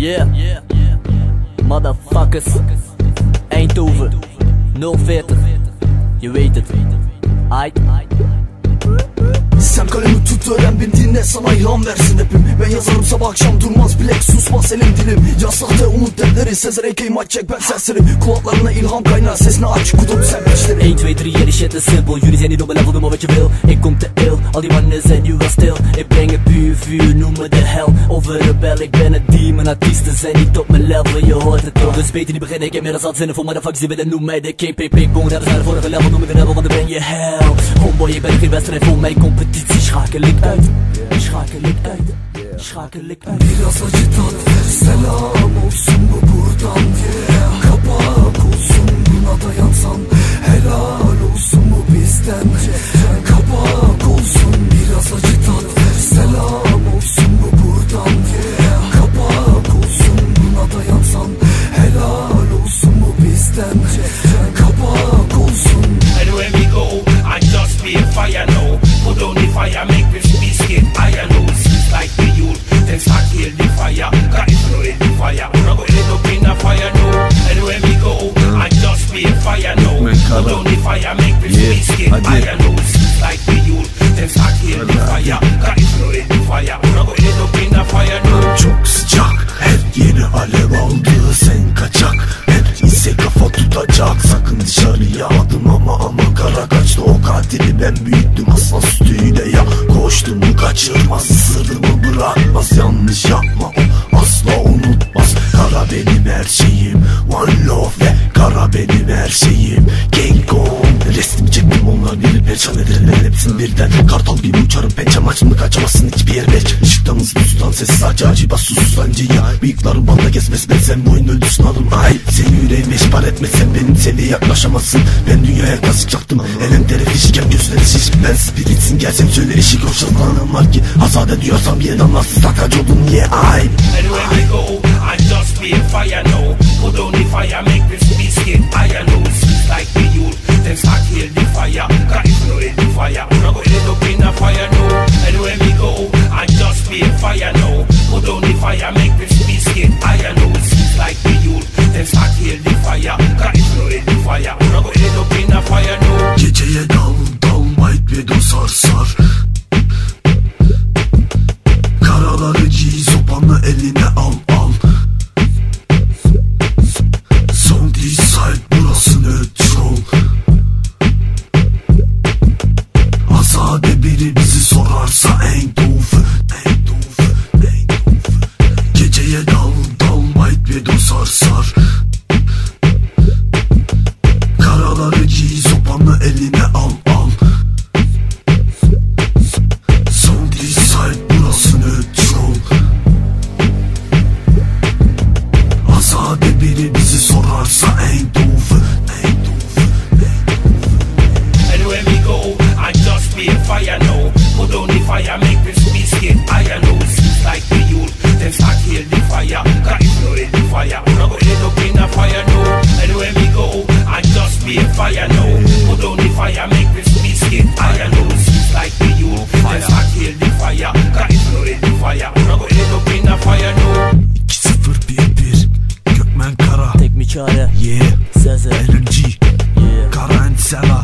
Yeah, motherfuckers. Eindhoven, 040. Je weet het. Aight. Sen kalemi tut öğren bin dinle sana ilham versin hepim Ben yazarım sabah akşam durmaz bilek susmaz elim dilim Yaslakta umut devleri Sezer ekey maç çek ben serseri Kulaklarına ilham kaynar sesini aç kutup sen peşleri 1, 2, 3, yeah, shit is simpel. Jullie zijn niet op mijn level, doe maar wat je wil. Ik kom te ill, al die mannen zijn nu wel stil. Ik breng het puur vuur, noem me de hel. Of een rebel, ik ben een demon. Artiesten zijn niet op mijn level, je hoort het toch. Dus beter niet beginnen, ik heb meer dan zat zinnen voor motherfuckers die willen noem mij de pong, dat is naar de vorige level, noem me de rebel, want dan ben je hell. Homeboy, ik ben geen wedstrijd voor mijn competitie. Schakel ik uit, schakel ik uit, schakel ik uit. Biraz acı tat Selam olsun bu buradan yeah. Kapak olsun buna dayansan bizden Kapak olsun Anywhere we go, I just be a fire now. Put on the fire, make speech get higher now. Seems like the youth, then start kill the fire. Got it in the fire. Now go end up in the fire now. Anywhere we go, I just be a fire now. Put on the fire, make me Yeah, speech get I did. higher now. Seems like the youth, then start kill the fire. Got it in the fire. Adım ama ama Kara kaçtı. O katili ben büyüttüm. Aslan sütüyle ya. Koştum mu kaçırmaz. Sırrımı bırakmaz. Yanlış yapma. O asla unutmaz. Kara benim her şeyim. One love ve kara benim her şeyim. Gang hepsini birden Kartal gibi uçarım pençem açımı kaçamazsın hiçbir yer beç Işıktan hızlı tutan ses sadece acı bas sus sancı ya. Bıyıkların banda gezmez ben sen bu oyun öldürsün adım ay Seni yüreğime işbar etmezsen benim seviyeye yaklaşamazsın. Ben dünyaya kazık çaktım elem dere fişkem gözleri şiş. Ben spiritsin gelsem söyle eşik o şırtlanım var ki Hazade diyorsam bir anlarsız takacı oldum niye ay. Anywhere we go, I just be a fire now. Put on the fire, make me speech get. Seems like the youth, then start kill the fire. Got it flow in the fire. Now go end up in the fire now. Anywhere we go, I just be a fire now. Put on the fire, make me speech get higher now. Seems like the youth, then start kill the fire. Got it flow in the fire. Now go end up in the fire now. Geceye dal dal white ve dosar sar ve dosar sar. Karaları giy sopanı eline al al. Son side burası neutral Azade biri bizi sorarsa En fire now. Put on the fire, make me speech get higher now. Seems like the youth, then start kill the fire. Got it in the fire. Now go end up in the fire now. 2-0-1-1 Gökmen Kara Tek mi çare? Yeah Sezer. Energy Yeah. Kara and Sela